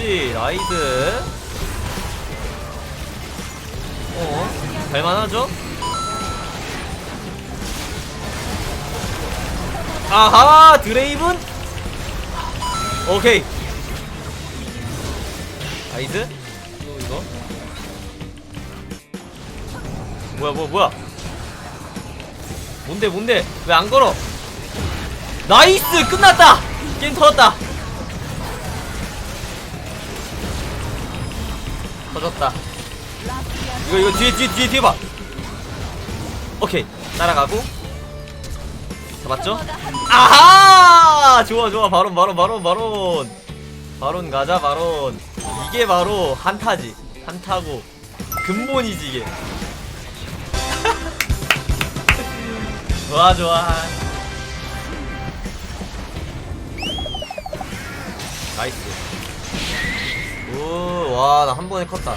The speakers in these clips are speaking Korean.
그렇지 나이스 어 갈만하죠? 아하 드레이븐? 오케이. 나이스 또 이거? 뭐야 뭐야 뭐야? 뭔데 뭔데? 왜 안 걸어? 나이스! 끝났다! 게임 터졌다 터졌다. 이거 이거 뒤에 뒤에 뒤에 뒤에 봐. 오케이. 따라가고. 잡았죠? 아하! 좋아 좋아. 바론 바론 바론 바론. 바론 가자 바론. 이게 바로 한타지. 한타고. 근본이지 이게. 좋아 좋아. 나이스 오와 나 한 번에 컸다.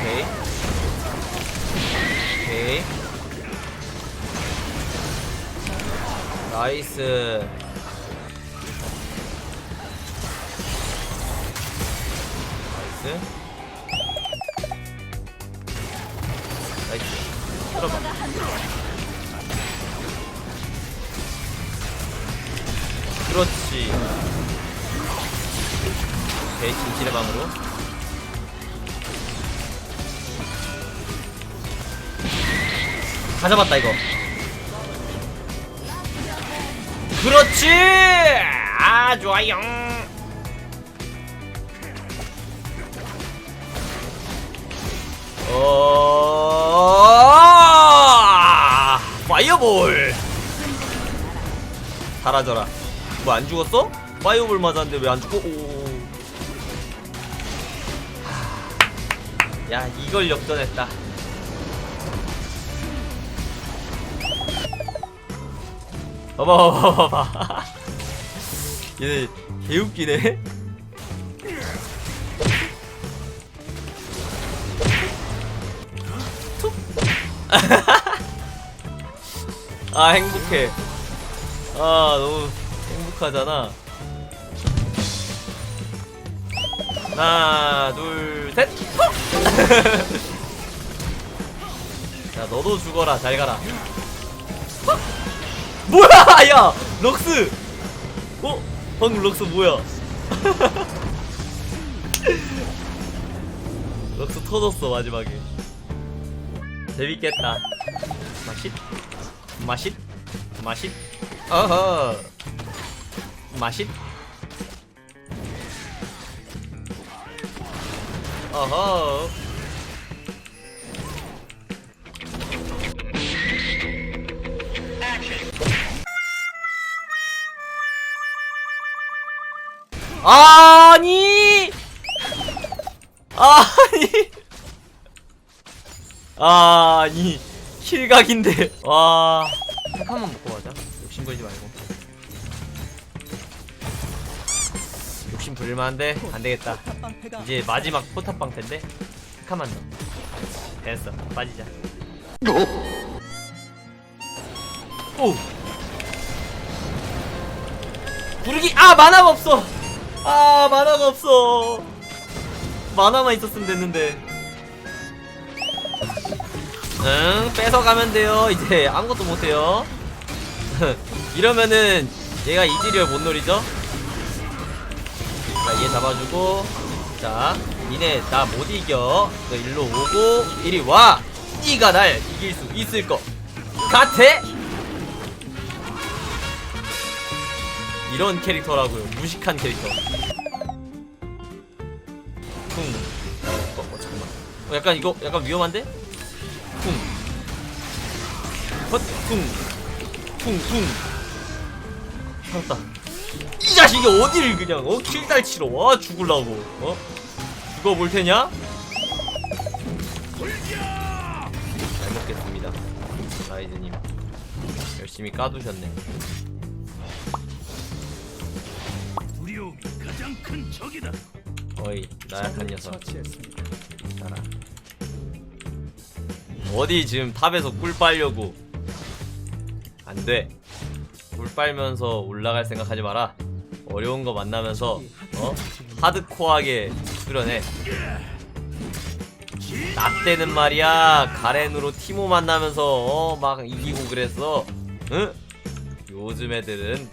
오케이. 오케이. 나이스. 나이스 오케이 진실의 방으로 다 잡았다 이거 그렇지 아 좋아요 어 파이어볼 사라져라 뭐 안 죽었어? 파이어볼 맞았는데 왜 안 죽어? 오. 야 이걸 역전했다. 봐봐 봐봐 봐봐 얘네 개웃기네. 툭. 아 행복해. 아 너무 행복하잖아 하나 둘셋. 야 너도 죽어라. 잘 가라. 뭐야? 야 럭스! 어? 방금 럭스 뭐야? 럭스 터졌어 마지막에. 재밌겠다. 맛있 맛있 맛있. 어허 맛있 어허. 아니! 아니! 아니. 킬각인데. 와. 한 칸만 먹고 가자. 욕심 부리지 말고 욕심 부릴만한데? 안되겠다. 이제 마지막 포탑방 텐데? 한 칸만 더 됐어. 빠지자. 오! 부르기? 아 만화가 없어! 아 만화가 없어! 만화만 있었으면 됐는데. 응 뺏어가면 돼요. 이제 아무것도 못해요. 이러면은 얘가 이지리얼 못 노리죠 자 얘 잡아주고. 자 니네 나 못 이겨. 너 일로 오고. 이리 와. 니가 날 이길 수 있을 것 같아? 이런 캐릭터라고요. 무식한 캐릭터. 쿵. 어, 어 잠깐만. 어, 약간 이거 약간 위험한데? 쿵. 헛, 쿵. 쿵 쿵. 살았다. 이 자식이 어디를 그냥 어? 킬달치러 와 죽을라고. 어? 죽어볼 테냐? 잘 먹겠습니다 라이즈님. 열심히 까두셨네. 두려움이 가장 큰 적이다. 어이 나약한 녀석. 따라. 어디 지금 탑에서 꿀 빨려고? 안돼. 물 빨면서 올라갈 생각하지 마라 어려운 거 만나면서 어? 하드코어하게 수련해 나 때는 말이야 가렌으로 티모 만나면서 어? 막 이기고 그랬어 응? 요즘 애들은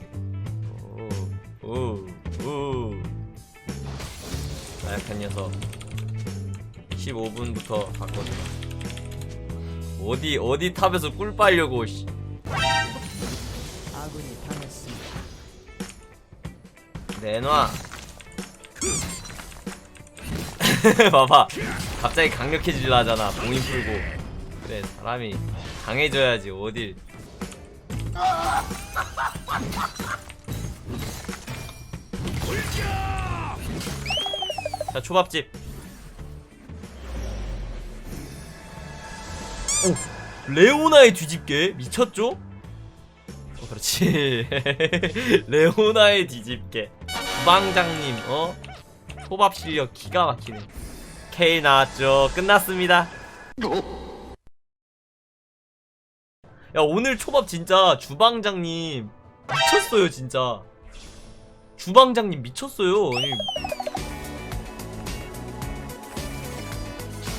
오오오 나약한 녀석 15분부터 바꿔줘 어디 어디 탑에서 꿀 빨려고 씨. 아군이 당했습니다. 내놔. 봐봐. 갑자기 강력해지려 하잖아. 봉인 풀고. 그래 사람이 강해져야지 어딜. 자 초밥집. 오 레오나의 뒤집개 미쳤죠? 어, 그렇지. 레오나의 뒤집개 주방장님 어? 초밥 실력 기가 막히네. 케일 나왔죠. 끝났습니다. 야 오늘 초밥 진짜 주방장님 미쳤어요 진짜. 주방장님 미쳤어요. 아니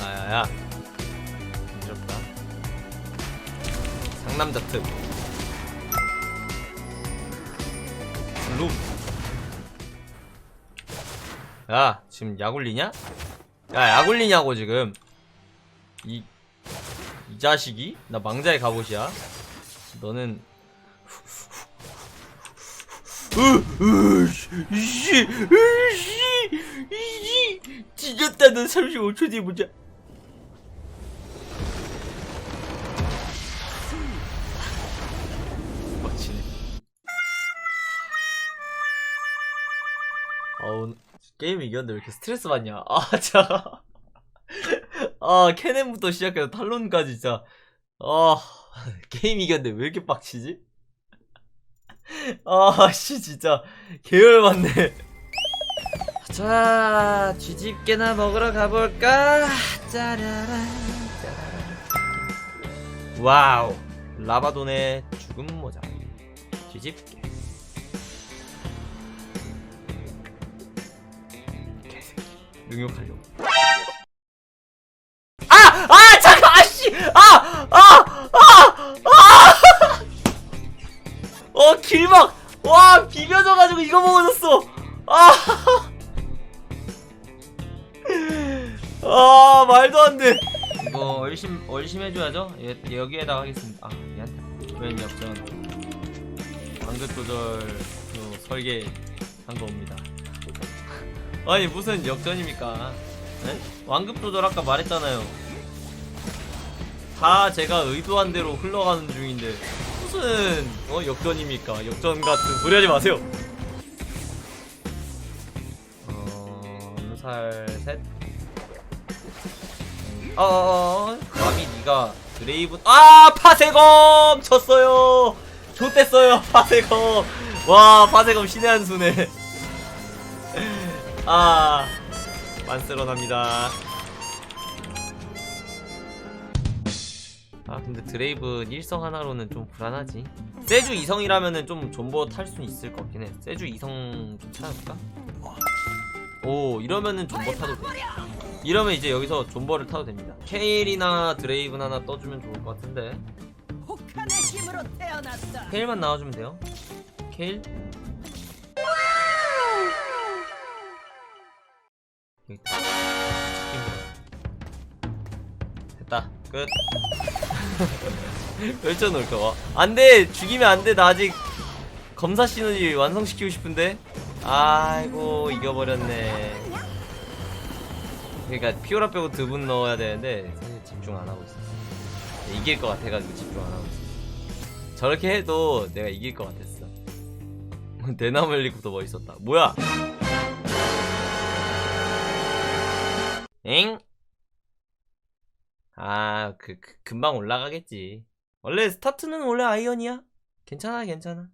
아야야. 부럽다. 상남자 특. 룸. 야, 지금 약 올리냐? 야, 약 올리냐고, 지금. 이, 이 자식이? 나 망자의 갑옷이야. 너는. 으, 으, 씨, 이씨, 이씨, 이씨. 찢었다, 너 35초 뒤에 보자. 게임 이겼는데 왜 이렇게 스트레스 받냐? 아 진짜. 아 캐넨부터 시작해서 탈론까지 진짜. 아 게임 이겼는데 왜 이렇게 빡치지? 아씨 진짜. 계열받네. 자 뒤집개나 먹으러 가볼까? 짜라란 짜라란. 와우. 라바돈의 죽음 모자. 뒤집개 능욕하려고. 아! 아! 잠깐! 아씨! 아! 아! 아! 아! 어, 길막! 와, 비벼져가지고 이거 먹어졌어! 아! 아, 말도 안 돼! 이거 얼심, 얼심 해줘야죠? 예, 여기에다가 하겠습니다. 아, 얘한테. 웬 역전. 방긋 조절, 그, 설계 한 겁니다. 아니 무슨 역전입니까? 네? 완급 조절 아까 말했잖아요. 다 제가 의도한 대로 흘러가는 중인데 무슨 어 역전입니까? 역전 같은 소리 하지 마세요. 어, 암살 셋. 어, 어, 어, 감히 네가 드레이브 아 파세검 쳤어요. 좋댔어요 파세검. 와 파세검 신의 한 수네. 아 만스러납니다. 아 근데 드레이븐 1성 하나로는 좀 불안하지. 세주 2성이라면은 좀 존버 탈 수는 있을 것 같긴 해. 세주 2성 좀 찾아볼까? 오 이러면은 존버 타도 돼. 이러면 이제 여기서 존버를 타도 됩니다. 케일이나 드레이븐 하나 떠주면 좋을 것 같은데. 케일만 나와주면 돼요. 케일 여기 있다. 됐다. 끝. 펼쳐놓을까 봐. 안 돼! 죽이면 안 돼. 나 아직 검사 시너지 완성시키고 싶은데. 아이고 이겨버렸네. 그러니까 피오라 빼고 드분 넣어야 되는데 사실 집중 안 하고 있었어. 이길 것 같아가지고 집중 안 하고 있었어. 저렇게 해도 내가 이길 것 같았어. 대나무 헬리콥터 멋있었다. 뭐야 엥? 아, 그, 그 금방 올라가겠지. 원래 스타트는 원래 아이언이야. 괜찮아, 괜찮아.